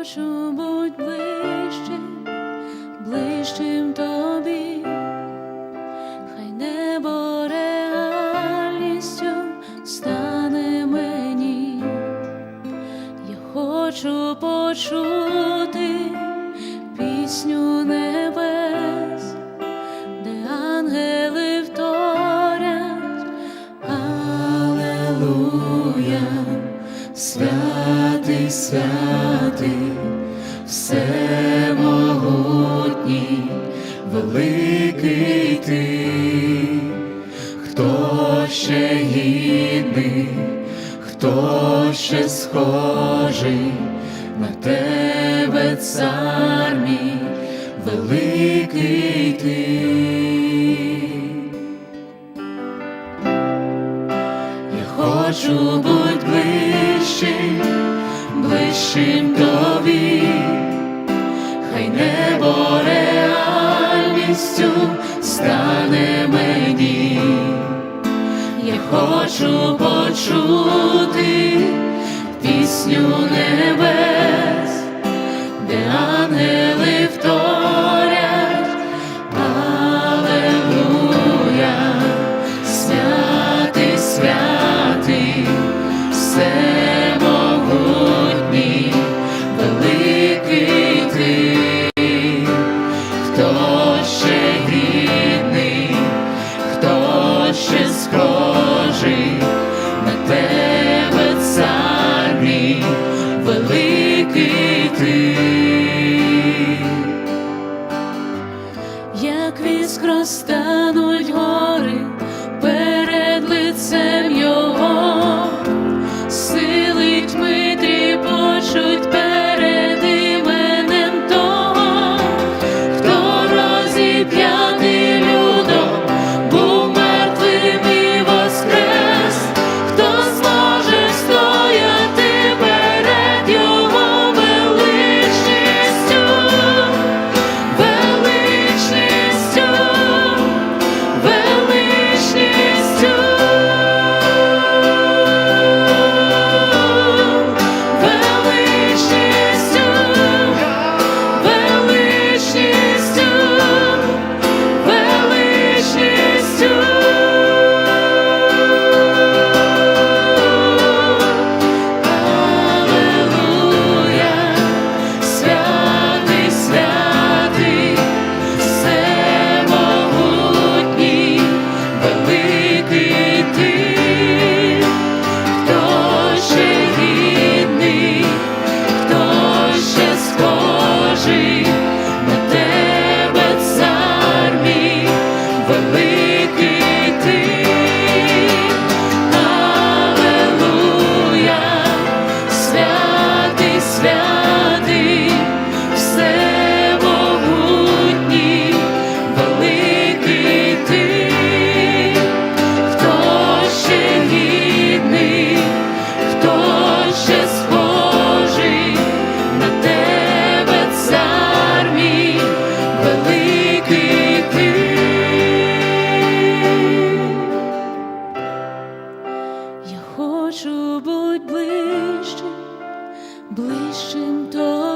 хочу бути ближчим, ближчим тобі, хай небо реальністю стане мені, я хочу почути пісню небес, де ангели вторять, Алелуя, святий, святий, всемогутній, великий ти, хто ще гідний, хто ще схожий на тебе, цар мій, великий ти. Я хочу бути ближчим, ближчим тобі, хай небо реальністю стане мені. Я хочу почути пісню небес, де ангели вторять, Алелуя, святий, святий, всемогутній, ще гідний, хто ще схожий на тебе, цар великий ти? Як віск гори хочу бути ближчим, ближчим тобі.